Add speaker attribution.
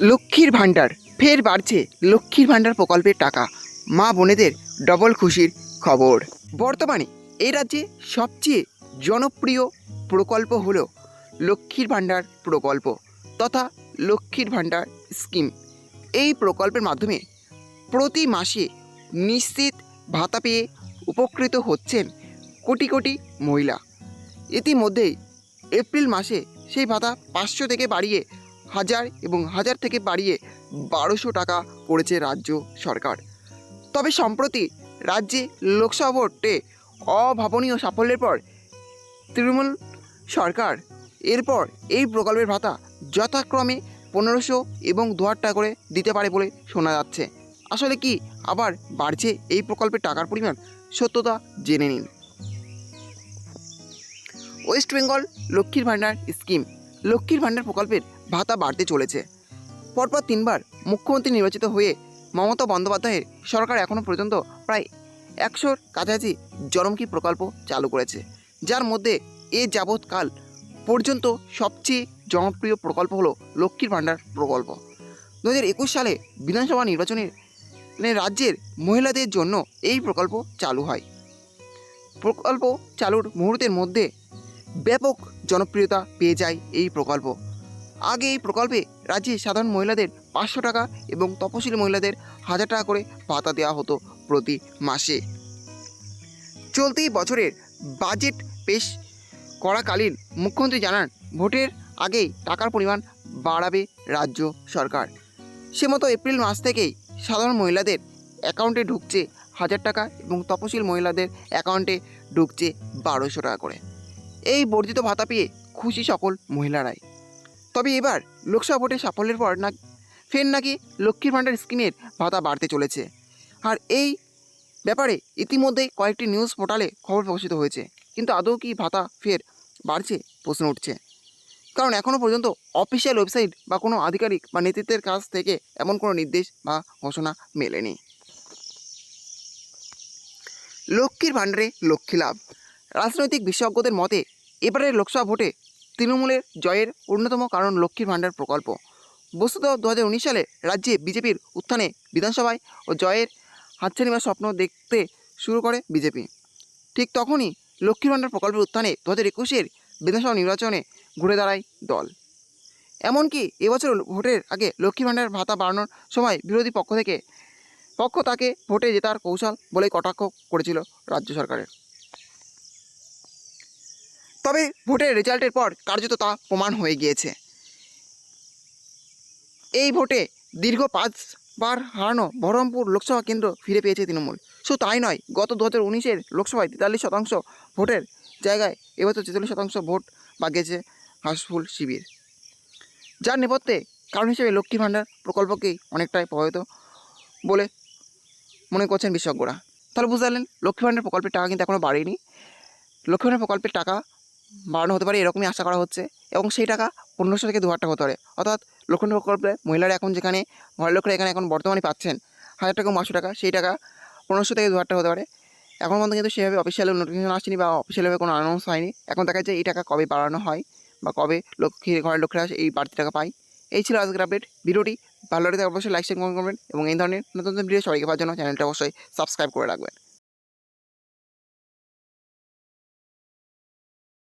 Speaker 1: লক্ষ্মীর ভাণ্ডার, ফের বাড়ছে লক্ষ্মীর ভাণ্ডার প্রকল্পের টাকা। মা বোনেদের ডবল খুশির খবর। বর্তমানে এই রাজ্যে সবচেয়ে জনপ্রিয় প্রকল্প হলো লক্ষ্মীর ভাণ্ডার প্রকল্প তথা লক্ষ্মীর ভাণ্ডার স্কিম। এই প্রকল্পের মাধ্যমে প্রতি মাসে নিশ্চিত ভাতা পেয়ে উপকৃত হচ্ছেন কোটি কোটি মহিলা। ইতিমধ্যেই এপ্রিল মাসে সেই ভাতা পাঁচশো থেকে বাড়িয়ে হাজার এবং হাজার থেকে বাড়িয়ে বারোশো টাকা করেছে রাজ্য সরকার। তবে সম্প্রতি রাজ্যে লোকসভা ভোটে অভাবনীয় সাফল্যের পর তৃণমূল সরকার এরপর এই প্রকল্পের ভাতা যথাক্রমে পনেরোশো এবং দু হাজার টাকা করে দিতে পারে বলে শোনা যাচ্ছে। আসলে কি আবার বাড়ছে এই প্রকল্পের টাকার পরিমাণ? সত্যতা জেনে নিন। ওয়েস্ট বেঙ্গল লক্ষ্মীর ভাণ্ডার স্কিম। লক্ষ্মীর ভাণ্ডার প্রকল্পের ভাতা বাড়তে চলেছে। পরপর তিনবার মুখ্যমন্ত্রী নির্বাচিত হয়ে মমতা বন্দ্যোপাধ্যায়ের সরকার এখনও পর্যন্ত প্রায় একশোর কাছাকাছি জনমুখী প্রকল্প চালু করেছে, যার মধ্যে এ যাবৎকাল পর্যন্ত সবচেয়ে জনপ্রিয় প্রকল্প হলো লক্ষ্মীর ভাণ্ডার প্রকল্প। দু একুশ সালে বিধানসভা নির্বাচনের রাজ্যের মহিলাদের জন্য এই প্রকল্প চালু হয়। প্রকল্প চালুর মুহূর্তের মধ্যে ব্যাপক জনপ্রিয়তা পেয়ে যায় এই প্রকল্প। আগে এই প্রকল্পে রাজ্যে সাধারণ মহিলাদের পাঁচশো টাকা এবং তপশিলি মহিলাদের হাজার টাকা করে ভাতা দেওয়া হতো প্রতি মাসে। চলতি বছরের বাজেট পেশ করাকালীন মুখ্যমন্ত্রী জানান, ভোটের আগেই টাকার পরিমাণ বাড়াবে রাজ্য সরকার। সে মতো এপ্রিল মাস থেকেই সাধারণ মহিলাদের অ্যাকাউন্টে ঢুকছে হাজার টাকা এবং তপশিল মহিলাদের অ্যাকাউন্টে ঢুকছে বারোশো টাকা করে। এই বর্ধিত ভাতা পেয়ে খুশি সকল মহিলারাই। তবে এবার লোকসভা ভোটে সাফল্যের পর না ফের নাকি লক্ষ্মীর ভাণ্ডার স্কিমের ভাতা বাড়তে চলেছে। আর এই ব্যাপারে ইতিমধ্যেই কয়েকটি নিউজ পোর্টালে খবর প্রকাশিত হয়েছে। কিন্তু আদৌ কি ভাতা ফের বাড়ছে? প্রশ্ন উঠছে। কারণ এখনও পর্যন্ত অফিসিয়াল ওয়েবসাইট বা কোনো আধিকারিক বা নেতৃত্বের কাছ থেকে এমন কোনো নির্দেশ বা ঘোষণা মেলেনি। লক্ষ্মীর ভাণ্ডারে লক্ষ্মী লাভ। রাজনৈতিক বিশেষজ্ঞদের মতে, এবারের লোকসভা ভোটে তৃণমূলের জয়ের অন্যতম কারণ লক্ষ্মীর ভাণ্ডার প্রকল্প। বস্তুত দু হাজার উনিশ সালে রাজ্যে বিজেপির উত্থানে বিধানসভায় ও জয়ের হাতছানি বা স্বপ্ন দেখতে শুরু করে বিজেপি। ঠিক তখনই লক্ষ্মীর ভাণ্ডার প্রকল্পের উত্থানে দু হাজার একুশের বিধানসভা নির্বাচনে ঘুরে দাঁড়ায় দল। এমনকি এবছর ভোটের আগে লক্ষ্মী ভাণ্ডার ভাতা বাড়ানোর সময় বিরোধী পক্ষ থেকে, পক্ষ তাকে ভোটে জেতার কৌশল বলে কটাক্ষ করেছিল রাজ্য সরকারের। তবে ভোটের রেজাল্টের পর কার্যত তা প্রমাণ হয়ে গিয়েছে। এই ভোটে দীর্ঘ পাঁচবার হারানো বহরমপুর লোকসভা কেন্দ্র ফিরে পেয়েছে তৃণমূল। শুধু তাই নয়, গত দু হাজার উনিশের লোকসভায় তেতাল্লিশ শতাংশ ভোটের জায়গায় এবছর ছেচল্লিশ শতাংশ ভোট বাগিয়েছে হাউসফুল শিবির। যার নেপথ্যে কারণ হিসেবে লক্ষ্মী ভাণ্ডার প্রকল্পকেই অনেকটাই প্রভাবিত বলে মনে করছেন বিশেষজ্ঞরা। তাহলে বুঝতে পারলেন, লক্ষ্মী ভাণ্ডার প্রকল্পের টাকা কিন্তু এখনও বাড়েনি। লক্ষ্মী ভাণ্ডার প্রকল্পের টাকা বাড়ানো হতে পারে, এরকমই আশা করা হচ্ছে। এবং সেই টাকা পনেরোশো থেকে দু হাজার টাকা হতে পারে। অর্থাৎ লক্ষ্মী ভাণ্ডার প্রকল্পে মহিলারা এখন যেখানে, ঘরের লোকেরা এখানে এখন বর্তমানে পাচ্ছেন হাজার টাকা, পাঁচশো টাকা, সেই টাকা পনেরোশো থেকে দু হাজার টাকা হতে পারে। এখন পর্যন্ত কিন্তু সেভাবে অফিসিয়াল নোটিফিকেশন আসেনি বা অফিসিয়ালভাবে কোনো অ্যানাউন্স হয়নি। এখন দেখা যায় এই টাকা কবে বাড়ানো হয় বা কবে লক্ষ্মী ঘরের লোকেরা এই বাড়তি টাকা পায়। এই ছিল আজকের আপডেট ভিডিওটি ভালো লাগে অবশ্যই লাইক শেয়ার কমেন্ট করবেন। এবং এই ধরনের নতুন নতুন ভিডিও সবাইকে পাওয়ার জন্য চ্যানেলটা অবশ্যই সাবস্ক্রাইব করে রাখবেন।